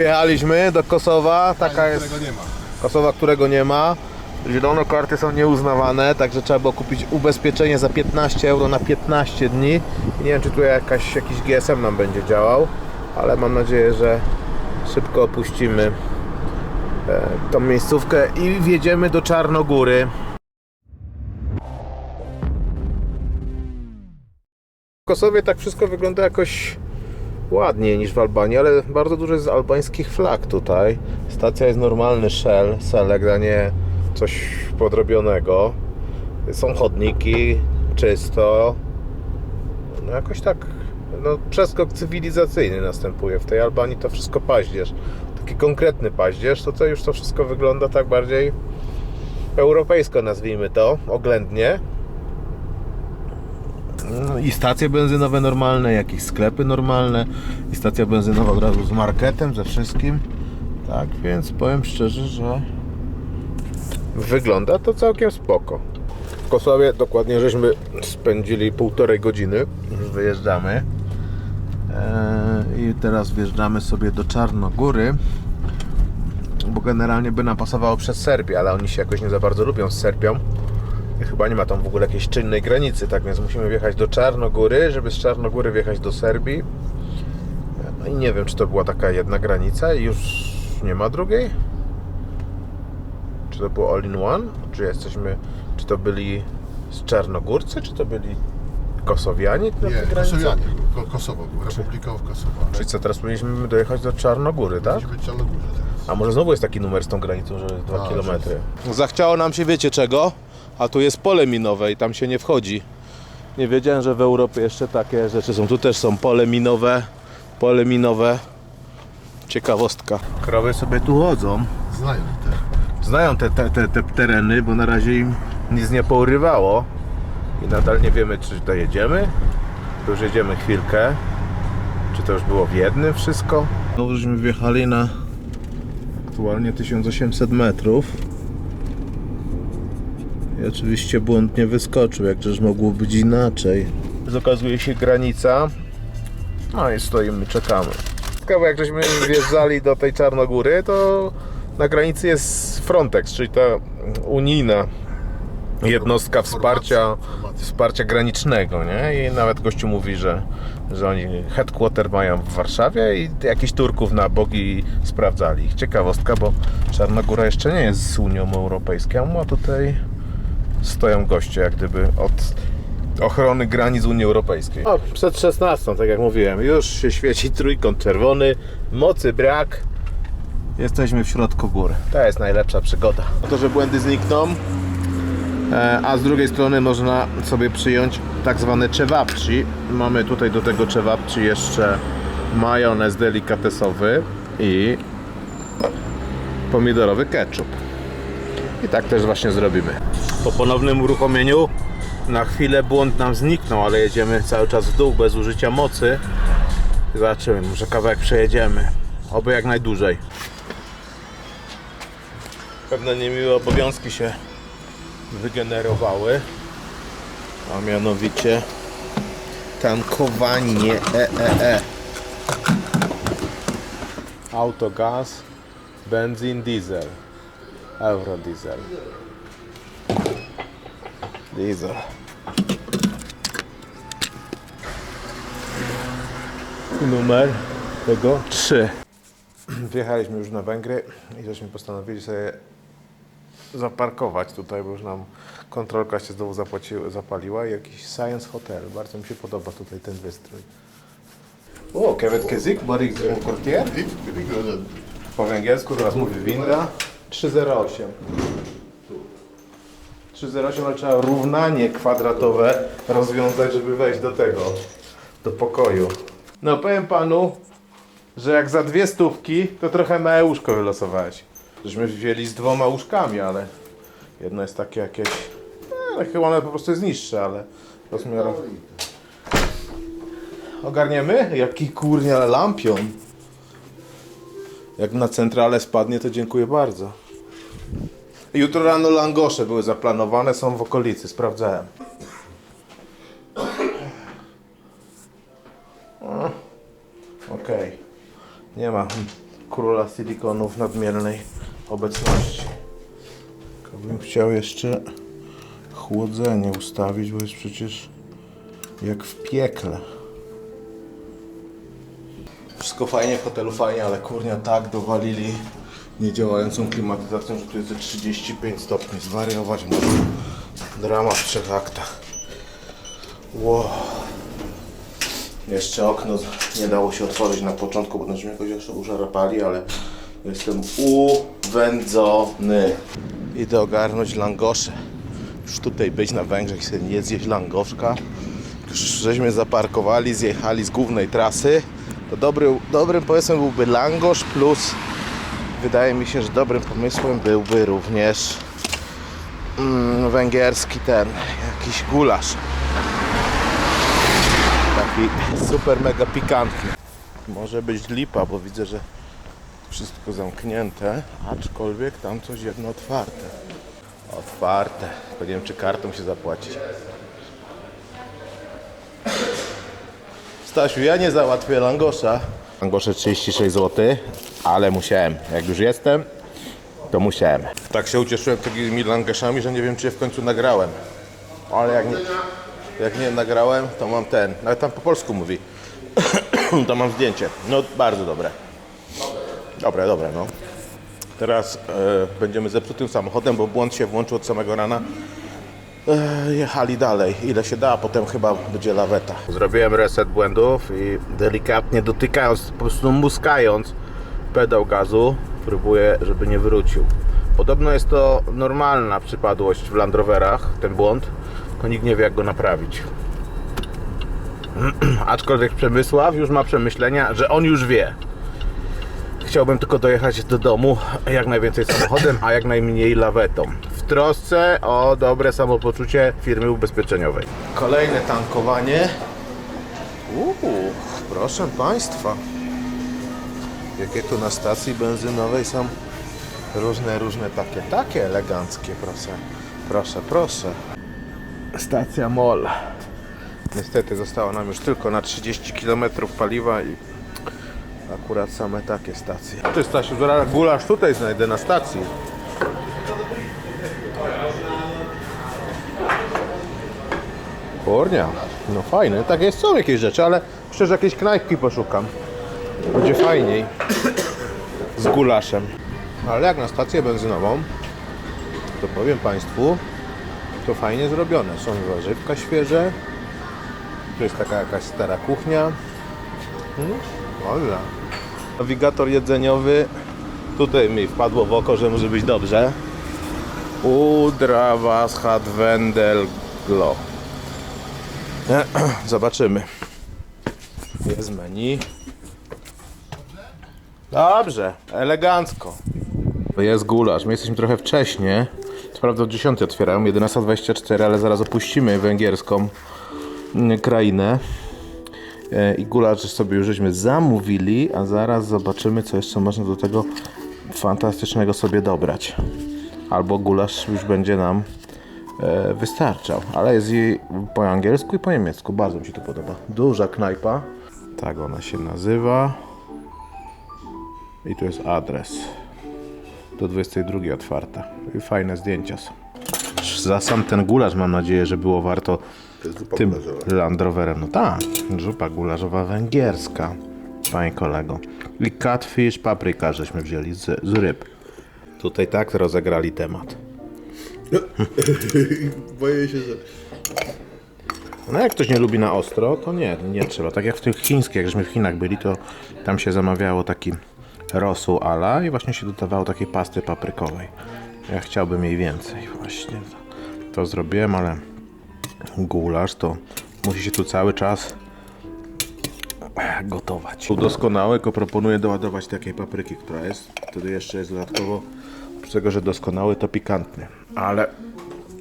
Jechaliśmy do Kosowa, taka jest Którego nie ma. Kosowa, którego nie ma. Zielone karty są nieuznawane, także trzeba było kupić ubezpieczenie za 15 euro na 15 dni. I nie wiem, czy tu jakaś, jakiś GSM nam będzie działał, ale mam nadzieję, że szybko opuścimy e, tą miejscówkę i wjedziemy do Czarnogóry. W Kosowie tak wszystko wygląda jakoś ładniej niż w Albanii, ale bardzo dużo jest albańskich flag tutaj. Stacja jest normalny shell, select, a nie coś podrobionego. Są chodniki, czysto. No jakoś tak, no przeskok cywilizacyjny następuje. W tej Albanii to wszystko paździerz. Taki konkretny paździerz, to tutaj już to wszystko wygląda tak bardziej europejsko, nazwijmy to, oględnie. No I stacje benzynowe normalne, jakieś sklepy normalne i stacja benzynowa od razu z marketem, ze wszystkim. Tak, więc powiem szczerze, że wygląda to całkiem spoko. W Kosowie dokładnie żeśmy spędzili półtorej godziny, już wyjeżdżamy. Eee, I teraz wjeżdżamy sobie do Czarnogóry, bo generalnie by nam pasowało przez Serbię, ale oni się jakoś nie za bardzo lubią z Serbią. Chyba nie ma tam w ogóle jakiejś czynnej granicy, tak więc musimy wjechać do Czarnogóry, żeby z Czarnogóry wjechać do Serbii. No i nie wiem, czy to była taka jedna granica i już nie ma drugiej? Czy to było all in one? Czy jesteśmy, czy to byli z Czarnogórcy, czy to byli Kosowianie? na Nie? Kosowianie. Ko Kosowo był, Republika w Kosowo. Ale Czyli co, teraz powinniśmy dojechać do Czarnogóry, tak? musi być Czarnogórze teraz. A może znowu jest taki numer z tą granicą, że 2 A, km. Zachciało nam się, wiecie czego? A tu jest pole minowe i tam się nie wchodzi. Nie wiedziałem, że w Europie jeszcze takie rzeczy są. Tu też są pole minowe. Pole minowe. Ciekawostka. Krowy sobie tu chodzą. Znają te. Znają te, te, te, te tereny, bo na razie im nic nie pourywało. I nadal nie wiemy, czy dojedziemy. To już jedziemy chwilkę. Czy to już było w jednym wszystko? No żeśmy wjechali na aktualnie 1800 metrów. I oczywiście błąd nie wyskoczył, jakżeż mogło być inaczej. Okazuje się granica. No i stoimy, czekamy. Ciekawe, jak żeśmy wjeżdżali do tej Czarnogóry, to na granicy jest Frontex, czyli ta unijna jednostka wsparcia, wsparcia granicznego, nie? I nawet gościu mówi, że, że oni headquarter mają w Warszawie i jakichś Turków na bogi sprawdzali. Ciekawostka, bo Czarnogóra jeszcze nie jest z Unią Europejską, a tutaj stoją goście jak gdyby od ochrony granic Unii Europejskiej. O, przed 16, tak jak mówiłem, już się świeci trójkąt czerwony, mocy brak. Jesteśmy w środku góry. To jest najlepsza przygoda. To, że błędy znikną, E, a z drugiej strony można sobie przyjąć tak zwane cewapci. Mamy tutaj do tego cewapci jeszcze majonez delikatesowy i pomidorowy ketchup. I tak też właśnie zrobimy. Po ponownym uruchomieniu na chwilę błąd nam zniknął, ale jedziemy cały czas w dół bez użycia mocy. Zobaczymy, może kawałek przejedziemy. Oby jak najdłużej. Pewne niemiłe obowiązki się wygenerowały, a mianowicie tankowanie EEE. Autogaz, benzyn, diesel, eurodiesel. Diesel. Numer tego 3. Wjechaliśmy już na Węgry i żeśmy postanowili sobie zaparkować tutaj, bo już nam kontrolka się znowu zapłaci, zapaliła. Jakiś Science Hotel. Bardzo mi się podoba tutaj ten wystrój. O, Kevin Kezik, Borik Kortier. I wygląda. Po węgiersku teraz mówi winda. 308. 308, ale trzeba równanie kwadratowe rozwiązać, żeby wejść do tego, do pokoju. No powiem panu, że jak za dwie stówki, to trochę małe łóżko wylosowałeś. Żeśmy wzięli z dwoma łóżkami, ale jedno jest takie jakieś, no, chyba ono po prostu jest niższe, ale rozmiaru. Ogarniemy? Jaki kurnia lampion. Jak na centralę spadnie, to dziękuję bardzo. Jutro rano langosze były zaplanowane, są w okolicy, sprawdzałem. O, Okej. Nie ma króla silikonów nadmiernej obecności. Tylko bym chciał jeszcze chłodzenie ustawić, bo jest przecież jak w piekle. Wszystko fajnie, w hotelu fajnie, ale kurnia tak dowalili niedziałającą klimatyzacją, że tu jest ze 35 stopni. Zwariować można. Drama w trzech aktach. Wow. Jeszcze okno nie dało się otworzyć na początku, bo myśmy jakoś jeszcze użarapali, ale jestem uwędzony. Idę ogarnąć langosze. Już tutaj być na Węgrzech sobie nie zjeść langoszka. Już żeśmy zaparkowali, zjechali z głównej trasy. To dobry, dobrym pomysłem byłby langosz plus wydaje mi się, że dobrym pomysłem byłby również mm, węgierski ten, jakiś gulasz. Taki super mega pikantny. Może być lipa, bo widzę, że wszystko zamknięte, aczkolwiek tam coś jedno otwarte. Otwarte. Nie wiem, czy kartą się zapłacić. Stasiu, ja nie załatwię langosza. Langosze 36 zł, ale musiałem. Jak już jestem, to musiałem. Tak się ucieszyłem takimi langoszami, że nie wiem, czy je w końcu nagrałem. Ale jak nie, jak nie nagrałem, to mam ten. Nawet tam po polsku mówi. to mam zdjęcie. No, bardzo dobre. Dobre, dobre, no. Teraz e, będziemy zepsutym samochodem, bo błąd się włączył od samego rana. E, jechali dalej, ile się da, a potem chyba będzie laweta. Zrobiłem reset błędów i delikatnie dotykając, po prostu muskając pedał gazu, próbuję, żeby nie wrócił. Podobno jest to normalna przypadłość w Land Roverach, ten błąd, to nikt nie wie jak go naprawić. Aczkolwiek Przemysław już ma przemyślenia, że on już wie. Chciałbym tylko dojechać do domu jak najwięcej samochodem, a jak najmniej lawetą. Trosce o dobre samopoczucie firmy ubezpieczeniowej. Kolejne tankowanie. Uuu, proszę Państwa. Jakie tu na stacji benzynowej są różne, różne takie, takie eleganckie, proszę. Proszę, proszę. Stacja MOL. Niestety zostało nam już tylko na 30 km paliwa i Akurat same takie stacje. Ty Stasiu, gulasz tutaj znajdę na stacji. Kurnia, no fajne. Tak jest, są jakieś rzeczy, ale szczerze jakieś knajpki poszukam. Będzie fajniej z gulaszem. Ale jak na stację benzynową, to powiem Państwu, to fajnie zrobione. Są warzywka świeże. Tu jest taka jakaś stara kuchnia. Hmm? Dobra. Nawigator jedzeniowy. Tutaj mi wpadło w oko, że może być dobrze. Udra was hat wendel glo. Zobaczymy. Jest menu. Dobrze, elegancko. Jest gulasz. My jesteśmy trochę wcześnie. Co prawda o 10 otwierają, 11.24, ale zaraz opuścimy węgierską mm, krainę. E, i gulasz sobie już żeśmy zamówili, a zaraz zobaczymy co jeszcze można do tego fantastycznego sobie dobrać. Albo gulasz już będzie nam wystarczał, ale jest i po angielsku i po niemiecku, bardzo mi się to podoba. Duża knajpa, tak ona się nazywa i tu jest adres. Do 22 otwarta i fajne zdjęcia są. Za sam ten gulasz mam nadzieję, że było warto tym. Land Roverem. No tak, zupa gulaszowa węgierska, panie kolego. I catfish, papryka żeśmy wzięli z, z ryb. Tutaj tak rozegrali temat. Boję się, że... No jak ktoś nie lubi na ostro, to nie, nie trzeba. Tak jak w tych chińskich, jak żeśmy w Chinach byli, to tam się zamawiało taki rosół ala i właśnie się dodawało takiej pasty paprykowej. Ja chciałbym jej więcej właśnie. To, zrobiłem, ale gulasz to musi się tu cały czas gotować. Doskonały, tylko proponuję doładować takiej papryki, która jest. Wtedy jeszcze jest dodatkowo, oprócz tego, że doskonały, to pikantny. Ale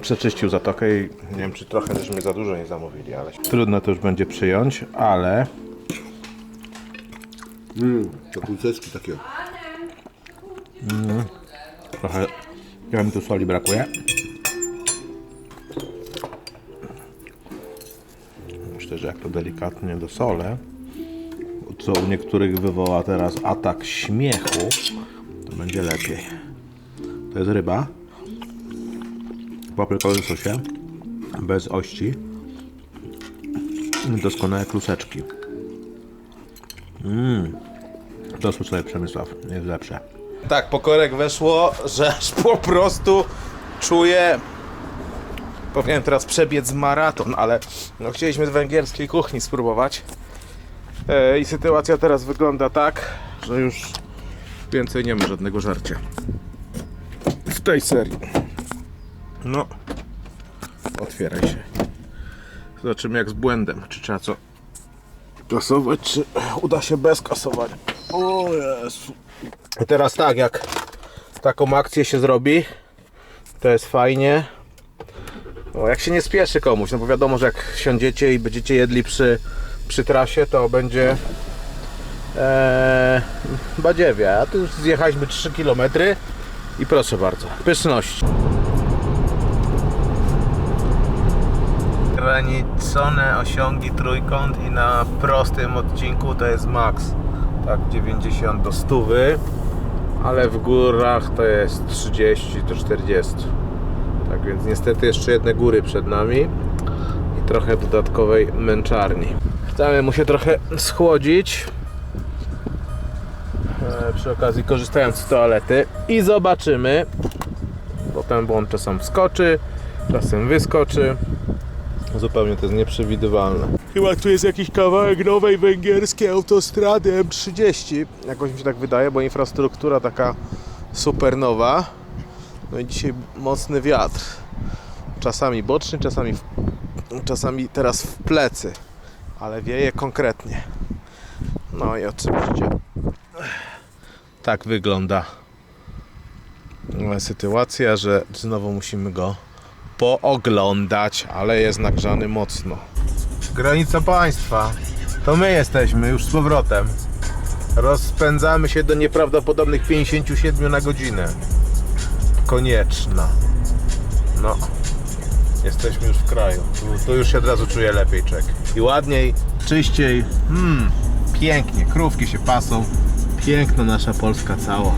przeczyścił zatokę i nie wiem, czy trochę żeśmy za dużo nie zamówili, ale trudno to już będzie przyjąć, ale Mm, to kulceczki takie. trochę ja mi tu soli brakuje. Myślę, że jak to delikatnie dosolę, co u niektórych wywoła teraz atak śmiechu, to będzie lepiej. To jest ryba w paprykowym sosie, bez ości. Doskonałe kluseczki. Mmm. To słuchaj Przemysław, jest lepsze. Tak, po korek weszło, że aż po prostu czuję Powinienem teraz przebiec maraton, ale no, chcieliśmy węgierskiej kuchni spróbować. E, I sytuacja teraz wygląda tak, że już więcej nie ma żadnego żarcia. W tej serii. No, otwieraj się. Zobaczymy jak z błędem. Czy trzeba co kasować, czy uda się bez kasowania. O Jezu. I teraz tak, jak taką akcję się zrobi, to jest fajnie. O, jak się nie spieszy komuś, no bo wiadomo, że jak siądziecie i będziecie jedli przy, przy trasie, to będzie e, badziewie. A tu już zjechaliśmy 3 km i proszę bardzo, pyszność. Graniczone osiągi trójkąt i na prostym odcinku to jest max. Tak 90 do 100, ale w górach to jest 30 do 40. Tak więc niestety jeszcze jedne góry przed nami i trochę dodatkowej męczarni. Chcemy mu się trochę schłodzić. Przy okazji korzystając z toalety i zobaczymy. Bo on czasem wskoczy, czasem wyskoczy. Zupełnie to jest nieprzewidywalne. Chyba tu jest jakiś kawałek nowej węgierskiej autostrady M30. Jakoś mi się tak wydaje, bo infrastruktura taka super nowa. No i dzisiaj mocny wiatr. Czasami boczny, czasami, w, czasami teraz w plecy, ale wieje konkretnie. No i oczywiście tak wygląda sytuacja, że znowu musimy go pooglądać, ale jest nagrzany mocno. Granica państwa. To my jesteśmy już z powrotem. Rozpędzamy się do nieprawdopodobnych 57 na godzinę konieczna. No, jesteśmy już w kraju. Tu, już się od razu czuję lepiej, czek. I ładniej, czyściej. Hmm, pięknie. Krówki się pasą. Piękna nasza Polska cała.